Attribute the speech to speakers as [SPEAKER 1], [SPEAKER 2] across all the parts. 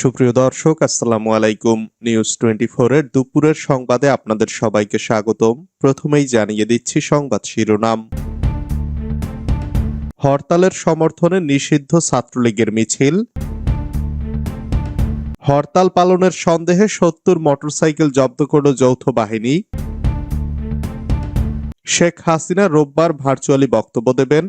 [SPEAKER 1] সুপ্রিয় দর্শক, আসসালামু আলাইকুম। নিউজ টোয়েন্টি এর দুপুরের সংবাদে আপনাদের সবাইকে স্বাগতম। প্রথমেই জানিয়ে দিচ্ছি সংবাদ শিরোনাম। হরতালের সমর্থনে নিষিদ্ধ ছাত্রলীগের মিছিল। হরতাল পালনের সন্দেহে সত্তর মোটরসাইকেল জব্দ করল যৌথ বাহিনী। শেখ হাসিনা রোববার ভার্চুয়ালি বক্তব্য দেবেন।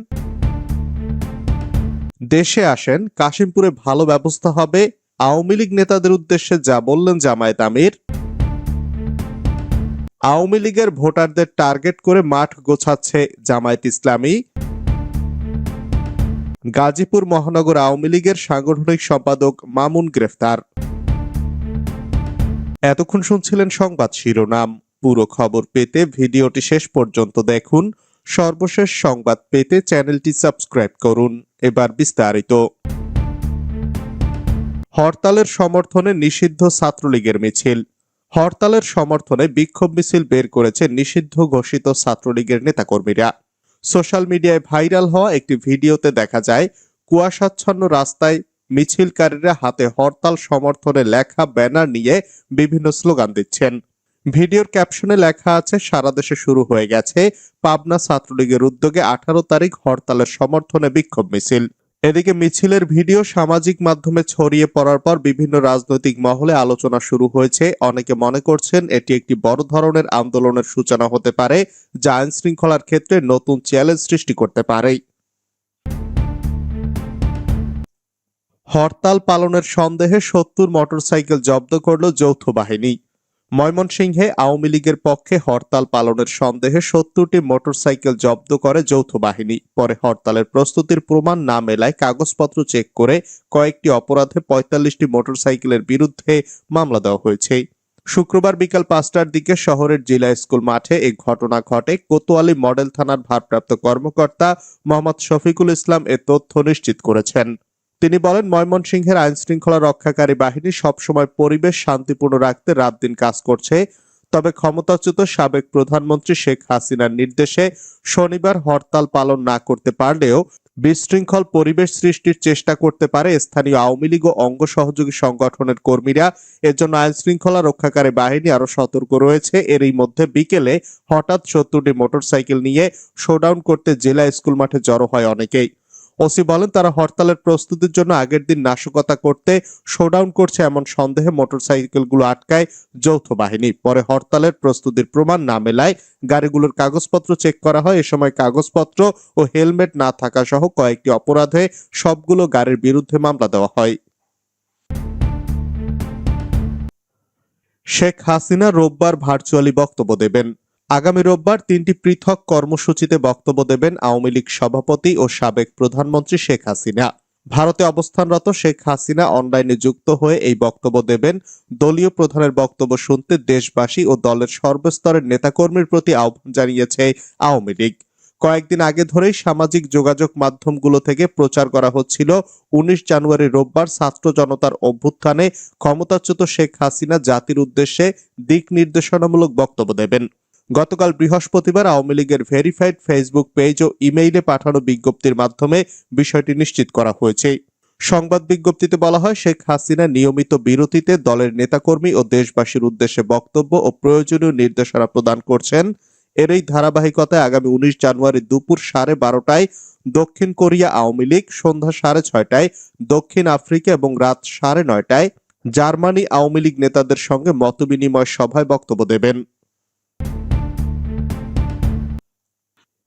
[SPEAKER 1] দেশে আসেন, কাশিমপুরে ভালো ব্যবস্থা হবে আওয়ামী লীগ নেতাদের উদ্দেশ্যে যা বললেন জামায়াত আমির, আওয়ামী লীগের ভোটারদের টার্গেট করে মাঠ গোছাচ্ছে জামায়াত ইসলামী। গাজীপুর মহানগর আওয়ামী লীগের সাংগঠনিক সম্পাদক মামুন গ্রেফতার। এতক্ষণ শুনছিলেন সংবাদ শিরোনাম। পুরো খবর পেতে ভিডিওটি শেষ পর্যন্ত দেখুন। সর্বশেষ সংবাদ পেতে চ্যানেলটি সাবস্ক্রাইব করুন। এবার বিস্তারিত। হরতালের সমর্থনে নিষিদ্ধ ছাত্রলীগের মিছিল। হরতালের সমর্থনে বিক্ষোভ মিছিল বের করেছে নিষিদ্ধ ঘোষিত ছাত্রলীগের নেতাকর্মীরা। সোশ্যাল মিডিয়ায় ভাইরাল হওয়া একটি ভিডিওতে দেখা যায়, কুয়াশাচ্ছন্ন রাস্তায় মিছিলকারীরা হাতে হরতাল সমর্থনে লেখা ব্যানার নিয়ে বিভিন্ন স্লোগান দিচ্ছেন। ভিডিওর ক্যাপশনে লেখা আছে, সারা দেশে শুরু হয়ে গেছে পাবনা ছাত্রলীগের উদ্যোগে আঠারো তারিখ হরতালের সমর্থনে বিক্ষোভ মিছিল। এদিকে মিছিলের ভিডিও সামাজিক মাধ্যমে ছড়িয়ে পড়ার পর বিভিন্ন রাজনৈতিক মহলে আলোচনা শুরু হয়েছে। অনেকে মনে করছেন এটি একটি বড় ধরনের আন্দোলনের সূচনা হতে পারে, যা আইন শৃঙ্খলার ক্ষেত্রে নতুন চ্যালেঞ্জ সৃষ্টি করতে পারে। হরতাল পালনের সন্দেহে সত্তর মোটরসাইকেল জব্দ করল যৌথ বাহিনী। ময়মনসিংহে আওয়ামী লীগের পক্ষে হরতাল পালনের সন্দেহে সত্তরটি মোটরসাইকেল জব্দ করে যৌথ বাহিনী। পরে হরতালের প্রস্তুতির প্রমাণ না মেলায় কাগজপত্র চেক করে কয়েকটি অপরাধে পঁয়তাল্লিশটি মোটরসাইকেলের বিরুদ্ধে মামলা দেওয়া হয়েছে। শুক্রবার বিকাল পাঁচটার দিকে শহরের জেলা স্কুল মাঠে এই ঘটনা ঘটে। কোতোয়ালি মডেল থানার ভারপ্রাপ্ত কর্মকর্তা মোহাম্মদ শফিকুল ইসলাম এ তথ্য নিশ্চিত করেছেন। তিনি বলেন, ময়মনসিংহের আইন শৃঙ্খলা রক্ষাকারী বাহিনী সবসময় পরিবেশ শান্তিপূর্ণ রাখতে রাত দিন কাজ করছে। তবে ক্ষমতাচ্যুত সাবেক প্রধানমন্ত্রী শেখ হাসিনার নির্দেশে শনিবার হরতাল পালন না করতে পারলেও বিশৃঙ্খল পরিবেশ সৃষ্টির চেষ্টা করতে পারে স্থানীয় আওয়ামী লীগ ও অঙ্গ সহযোগী সংগঠনের কর্মীরা। এজন্য আইন শৃঙ্খলা রক্ষাকারী বাহিনী আরও সতর্ক রয়েছে। এরই মধ্যে বিকেলে হঠাৎ সত্তরটি মোটরসাইকেল নিয়ে শোডাউন করতে জেলা স্কুল মাঠে জড়ো হয় অনেকেই। ওসি বলেন, তারা হরতালের প্রস্তুতির জন্য আগের দিন নাশকতা করতে শোডাউন করছে এমন সন্দেহে মোটরসাইকেলগুলো আটকায় যৌথ বাহিনী। পরে হরতালের প্রস্তুতির প্রমাণ না মেলায় গাড়িগুলোর কাগজপত্র চেক করা হয়। এ সময় কাগজপত্র ও হেলমেট না থাকা সহ কয়েকটি অপরাধে সবগুলো গাড়ির বিরুদ্ধে মামলা দেওয়া হয়। শেখ হাসিনা রোববার ভার্চুয়ালি বক্তব্য দেবেন। আগামী রোববার তিনটি পৃথক কর্মসূচিতে বক্তব্য দেবেন আওয়ামী লীগ সভাপতি ও সাবেক প্রধানমন্ত্রী শেখ হাসিনা। ভারতে অবস্থানরত শেখ হাসিনা অনলাইনে যুক্ত হয়ে এই বক্তব্য দেবেন। দলীয় প্রধানের বক্তব্য শুনতে দেশবাসী ও দলের সর্বস্তরের নেতাকর্মীর প্রতি আহ্বান জানিয়েছে আওয়ামী লীগ। কয়েকদিন আগে ধরেই সামাজিক যোগাযোগ মাধ্যমগুলো থেকে প্রচার করা হচ্ছিল। উনিশ জানুয়ারি রোববার ছাত্র জনতার অভ্যুত্থানে ক্ষমতাচ্যুত শেখ হাসিনা জাতির উদ্দেশ্যে দিক নির্দেশনামূলক বক্তব্য দেবেন। গতকাল বৃহস্পতিবার আওয়ামী লীগের ভেরিফাইড ফেসবুক পেজ ও ইমেইলে পাঠানো বিজ্ঞপ্তির মাধ্যমে বিষয়টি নিশ্চিত করা হয়েছে। সংবাদ বিজ্ঞপ্তিতে বলা হয়, শেখ হাসিনা নিয়মিত বিরতিতে দলের নেতাকর্মী ও দেশবাসীর উদ্দেশ্যে বক্তব্য ও প্রয়োজনীয় নির্দেশনা প্রদান করছেন। এর এই ধারাবাহিকতায় আগামী উনিশ জানুয়ারি দুপুর সাড়ে বারোটায় দক্ষিণ কোরিয়া আওয়ামী লীগ, সন্ধ্যা সাড়ে ছয়টায় দক্ষিণ আফ্রিকা এবং রাত সাড়ে নয়টায় জার্মানি আওয়ামী লীগ নেতাদের সঙ্গে মতবিনিময় সভায় বক্তব্য দেবেন।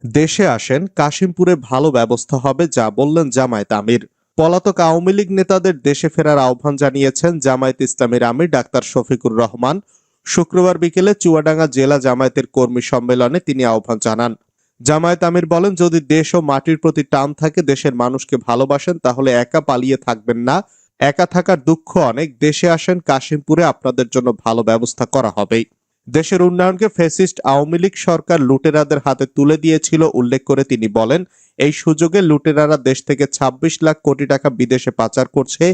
[SPEAKER 1] দেশে আসেন, কাশিমপুরে ভালো ব্যবস্থা হবে, যা বললেন জামায়াত আমির। পলাতক আওয়ামী লীগ নেতাদের দেশে ফেরার আহ্বান জানিয়েছেন জামায়াত ইসলামের আমির ডাক্তার শফিকুর রহমান। শুক্রবার বিকেলে চুয়াডাঙ্গা জেলা জামায়াতের কর্মী সম্মেলনে তিনি আহ্বান জানান। জামায়াত আমির বলেন, যদি দেশ ও মাটির প্রতি টান থাকে, দেশের মানুষকে ভালোবাসেন, তাহলে একা পালিয়ে থাকবেন না। একা থাকার দুঃখ অনেক। দেশে আসেন, কাশিমপুরে আপনাদের জন্য ভালো ব্যবস্থা করা হবেই। দেশের উন্নয়নকে ফেসিস্ট আওয়ামী লীগ সরকার লুটেরাদের হাতে তুলে দিয়েছিল, উল্লেখ করে তিনি বলেন, এই সুযোগে লুটেরারা দেশ থেকে ২৬ লাখ কোটি টাকা বিদেশে পাচার করছে,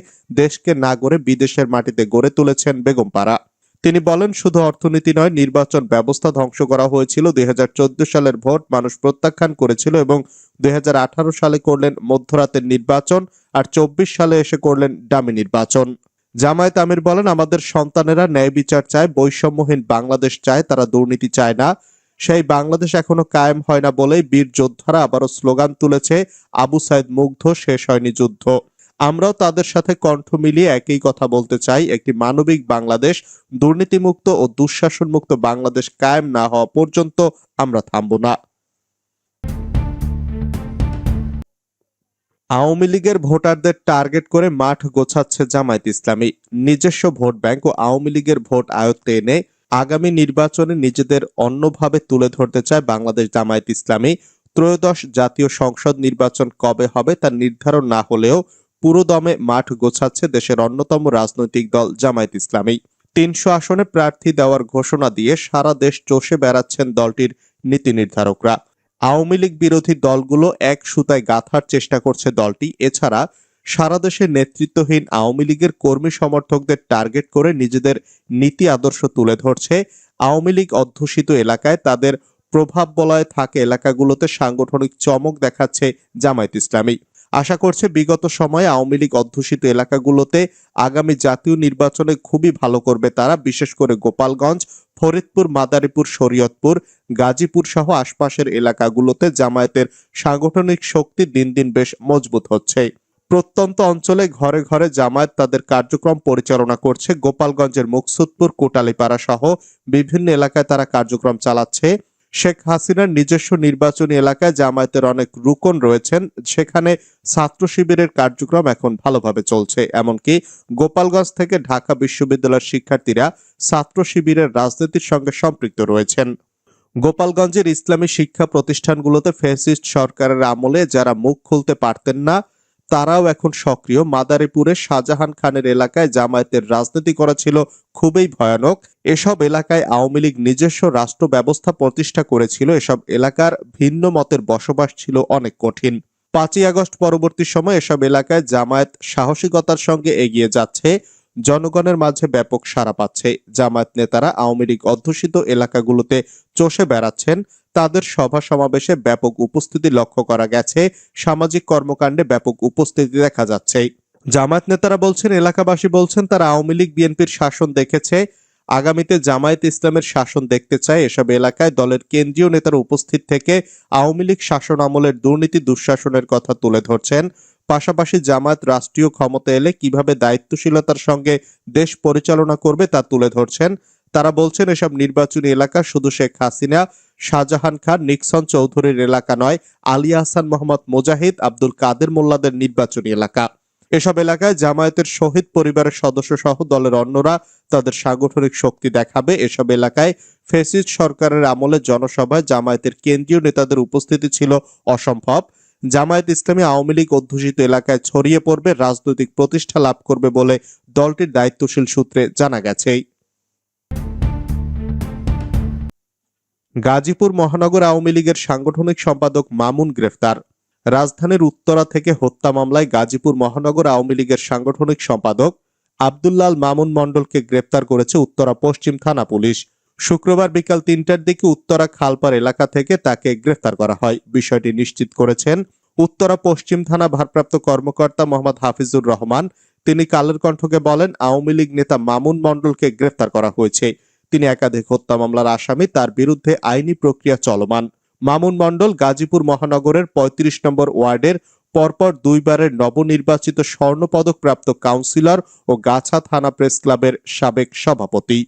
[SPEAKER 1] দেশকে না গড়ে বিদেশের মাটিতে গড়ে তুলেছেন বেগমপাড়া তিনি বলেন, শুধু অর্থনীতি নয়, নির্বাচন ব্যবস্থা ধ্বংস করা হয়েছিল, দুই হাজার চোদ্দ সালের ভোট মানুষ প্রত্যাখ্যান করেছিল এবং দুই হাজার আঠারো সালে করলেন মধ্যরাতের নির্বাচন, আর চব্বিশ সালে এসে করলেন ডামি নির্বাচন। জামায়াত আমির বলেন, আমাদের সন্তানেরা ন্যায় বিচার চায়, বৈষম্যহীন বাংলাদেশ চায়, তারা দুর্নীতি চায় না। সেই বাংলাদেশ এখনও কায়েম হয় না বলেই বীর যোদ্ধারা আবারও স্লোগান তুলেছে, আবু সাইদ মুগ্ধ, শেষ হয়নি যুদ্ধ। আমরাও তাদের সাথে কণ্ঠ মিলিয়ে একই কথা বলতে চাই, একটি মানবিক বাংলাদেশ, দুর্নীতিমুক্ত ও দুঃশাসনমুক্ত বাংলাদেশ কায়েম না হওয়া পর্যন্ত আমরা থামব না। আওয়ামী লীগের ভোটারদের টার্গেট করে মাঠ গোছাচ্ছে জামায়াত ইসলামী। নিজস্ব ভোট ব্যাংক ও আওয়ামী লীগের ভোট আয়ত্তে এনে আগামী নির্বাচনে নিজেদের অন্যভাবে তুলে ধরতে চায় বাংলাদেশ জামায়াত ইসলামী। ত্রয়োদশ জাতীয় সংসদ নির্বাচন কবে হবে তা নির্ধারণ না হলেও পুরো দমে মাঠ গোছাচ্ছে দেশের অন্যতম রাজনৈতিক দল জামায়াত ইসলামী। তিনশো আসনে প্রার্থী দেওয়ার ঘোষণা দিয়ে সারা দেশ চষে বেড়াচ্ছেন দলটির নীতি নির্ধারকরা। আওয়ামী লীগ বিরোধী দলগুলো এক সুতায় গাঁথার চেষ্টা করছে দলটি। এছাড়া সারা দেশে নেতৃত্বহীন আওয়ামী লীগের কর্মী সমর্থকদের টার্গেট করে নিজেদের নীতি আদর্শ তুলে ধরছে। আওয়ামী লীগ অধ্যুষিত এলাকায় তাদের প্রভাব বলয়ে থাকে এলাকাগুলোতে সাংগঠনিক চমক দেখাচ্ছে জামায়াত ইসলামী। আশা করছে বিগত সময়ে আওয়ামী লীগ অধ্যুষিত এলাকাগুলোতে আগামী জাতীয় নির্বাচনে খুবই ভালো করবে তারা, বিশেষ করে গোপালগঞ্জ, ফরিদপুর, মাদারীপুর, শরীয়তপুর, গাজীপুর সহ আশপাশের এলাকাগুলোতে জামায়াতের সাংগঠনিক শক্তি দিন দিন বেশ মজবুত হচ্ছে। প্রত্যন্ত অঞ্চলে ঘরে ঘরে জামায়াত তাদের কার্যক্রম পরিচালনা করছে। গোপালগঞ্জের মুকসুদপুর, কোটালীপাড়া সহ বিভিন্ন এলাকায় তারা কার্যক্রম চালাচ্ছে। শেখ হাসিনার নিজস্ব নির্বাচনী এলাকায় জামায়াতের অনেক রুকন রয়েছেন। সেখানে ছাত্র শিবিরের কার্যক্রম এখন ভালোভাবে চলছে। এমনকি গোপালগঞ্জ থেকে ঢাকা বিশ্ববিদ্যালয়ের শিক্ষার্থীরা ছাত্র শিবিরের রাজনীতির সঙ্গে সম্পৃক্ত রয়েছেন। গোপালগঞ্জের ইসলামী শিক্ষা প্রতিষ্ঠানগুলোতে ফ্যাসিস্ট সরকারের আমলে যারা মুখ খুলতে পারতেন না তারাও এখন সক্রিয়। মাদারীপুরের শাহজাহান খানের এলাকায় জামায়াতের রাজনীতি করা ছিল খুবই ভয়ানক। এসব এলাকায় আওয়ামী লীগ নিজস্ব রাষ্ট্র ব্যবস্থা প্রতিষ্ঠা করেছিল। এসব এলাকার ভিন্ন মতের বসবাস ছিল অনেক কঠিন। পাঁচই আগস্ট পরবর্তী সময় এসব এলাকায় জামায়াত সাহসিকতার সঙ্গে এগিয়ে যাচ্ছে। জনগণের মাঝে ব্যাপক সাড়া পাচ্ছে। জামায়াত নেতারা আওয়ামী লীগ অধ্যুষিত এলাকাগুলোতে চষে বেড়াচ্ছেন। তাদের সভা সমাবেশে ব্যাপক উপস্থিতি লক্ষ্য করা গেছে। সামাজিক কর্মকাণ্ডে ব্যাপক উপস্থিতি দেখা যাচ্ছে। জামায়াত নেতারা বলছেন, এলাকাবাসী বলছেন, তারা আওয়ামী লীগ বিএনপির শাসন দেখেছে। আগামীতে জামায়াত ইসলামের শাসন দেখতে চায় এসব এলাকায়। দলের কেন্দ্রীয় নেতারা উপস্থিত থেকে আওয়ামী লীগ শাসন আমলের দুর্নীতি, দুঃশাসনের কথা তুলে ধরছেন। পাশাপাশি জামায়াত রাষ্ট্রীয় ক্ষমতা এলে কীভাবে দায়িত্বশীলতার সঙ্গে দেশ পরিচালনা করবে তা তুলে ধরছেন তারা বলছেন, এসব নির্বাচনী এলাকা শুধু শেখ হাসিনা, শাহজাহান খান, নিক্সন চৌধুরীর এলাকা নয়, আলী আহসান মোহাম্মদ মুজাহিদ, আব্দুল কাদের মোল্লাদের নির্বাচনী এলাকা। এসব এলাকায় জামায়াতের শহীদ পরিবারের সদস্য সহ দলের অন্যরা তাদের সাংগঠনিক শক্তি দেখাবে। এসব এলাকায় ফেসিস্ট সরকারের আমলে জনসভায় জামায়াতের কেন্দ্রীয় নেতাদের উপস্থিতি ছিল অসম্ভব। জামায়াত ইসলামী আওয়ামী লীগ অধ্যুষিত এলাকায় ছড়িয়ে পড়বে, রাজনৈতিক প্রতিষ্ঠা লাভ করবে বলে দলটির দায়িত্বশীল সূত্রে জানা গেছে। গাজীপুর মহানগর আওয়ামী লীগের সাংগঠনিক সম্পাদক মামুন গ্রেফতার। রাজধানীর উত্তরা থেকে হত্যা মামলায় গাজীপুর মহানগর আওয়ামী লীগের সাংগঠনিক সম্পাদক আব্দুল্লাল মামুন মণ্ডলকে গ্রেপ্তার করেছে উত্তরা পশ্চিম থানা পুলিশ। শুক্রবার বিকাল তিনটার দিকে উত্তরা খালপার এলাকা থেকে তাকে গ্রেফতার করা হয়। বিষয়টি নিশ্চিত করেছেন উত্তরা পশ্চিম থানা ভারপ্রাপ্ত কর্মকর্তা মোহাম্মদ হাফিজুর রহমান। তিনি কালের কণ্ঠকে বলেন, আওয়ামী লীগ নেতা মামুন মণ্ডলকে গ্রেফতার করা হয়েছে। তিনি একাধিক হত্যা মামলার আসামি, তার বিরুদ্ধে আইনি প্রক্রিয়া চলমান। মামুন মণ্ডল গাজীপুর মহানগরের ৩৫ নম্বর ওয়ার্ডের, পরপর দুইবারের নবনির্বাচিত স্বর্ণপদক প্রাপ্ত কাউন্সিলর ও গাছা থানা প্রেস ক্লাবের সাবেক সভাপতি।